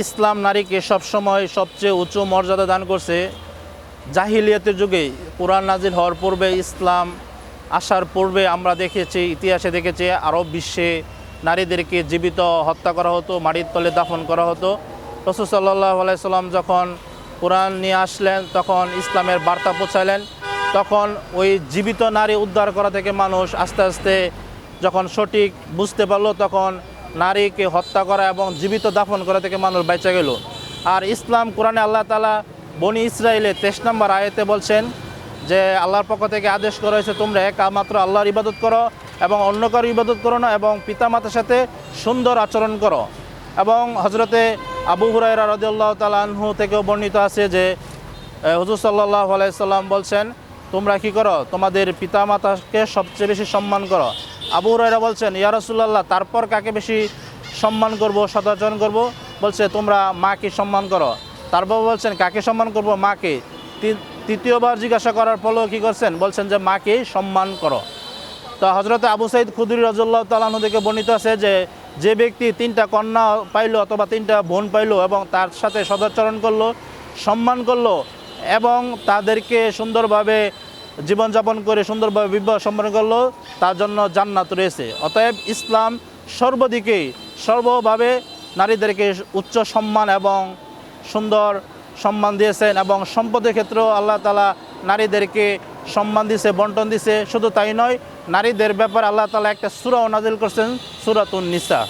ইসলাম নারীকে সবসময় সবচেয়ে উঁচু মর্যাদা দান করছে। জাহিলিয়াতের যুগে কোরআন নাজিল হওয়ার পূর্বে ইসলাম আসার পূর্বে আমরা দেখেছি, ইতিহাসে দেখেছি আরব বিশ্বে নারীদেরকে জীবিত, হত্যা করা হতো, মাটির তলে দাফন করা হতো। রসুল সাল্লাহ আলাইসাল্লাম যখন কোরআন নিয়ে আসলেন, তখন ইসলামের বার্তা পৌঁছালেন। তখন ওই জীবিত নারী উদ্ধার করা থেকে মানুষ আস্তে আস্তে যখন সঠিক বুঝতে পারল, তখন নারীকে হত্যা করা এবং জীবিত দাফন করা থেকে মানুষ বেঁচে গেল। আর ইসলাম কোরআনে আল্লাহ তালা বনি ইসরায়েলে তেইশ নম্বর আয়তে বলছেন যে, আল্লাহর পক্ষ থেকে আদেশ করা হয়েছে, তোমরা একমাত্র আল্লাহর ইবাদত করো এবং অন্য কারও ইবাদত করো না এবং পিতামাতার সাথে সুন্দর আচরণ করো। এবং হজরতে আবু হুরাইরা রদিয়াল্লাহ তালাহু থেকেও বর্ণিত আছে যে হজুর সাল্লাহ আলাইসাল্লাম বলছেন, তোমরা কি করো? তোমাদের পিতামাতাকে সবচেয়ে বেশি সম্মান করো। আবু হুরাইরা বলছেন, ইয়া রাসূলুল্লাহ, তারপর কাকে বেশি সম্মান করব সদাচরণ করব? বলছে, তোমরা মাকে সম্মান করো। তারপর বলছেন, কাকে সম্মান করব? মাকে। তৃতীয়বার জিজ্ঞাসা করার ফলেও কী করছেন? বলছেন যে, মাকে সম্মান করো। তো হজরত আবু সাইদ খুদুরি রাজুল্লাহ তালাহু থেকে বর্ণিত আছে যে যে ব্যক্তি তিনটা কন্যা পাইলো অথবা তিনটা বোন পাইলো এবং তার সাথে সদাচরণ করল, সম্মান করল এবং তাদেরকে সুন্দরভাবে জীবনযাপন করে সুন্দরভাবে বিবাহ সম্পন্ন করল, তার জন্য জান্নাত রয়েছে। অতএব ইসলাম সর্বদিকেই সর্বভাবে নারীদেরকে উচ্চ সম্মান এবং সুন্দর সম্মান দিয়েছেন এবং সম্পদের ক্ষেত্রেও আল্লাহ তালা নারীদেরকে সম্মান দিছে, বন্টন দিছে। শুধু তাই নয়, নারীদের ব্যাপারে আল্লাহ তালা একটা সুরাও নাজিল করছেন, সুরাতুন নিসা।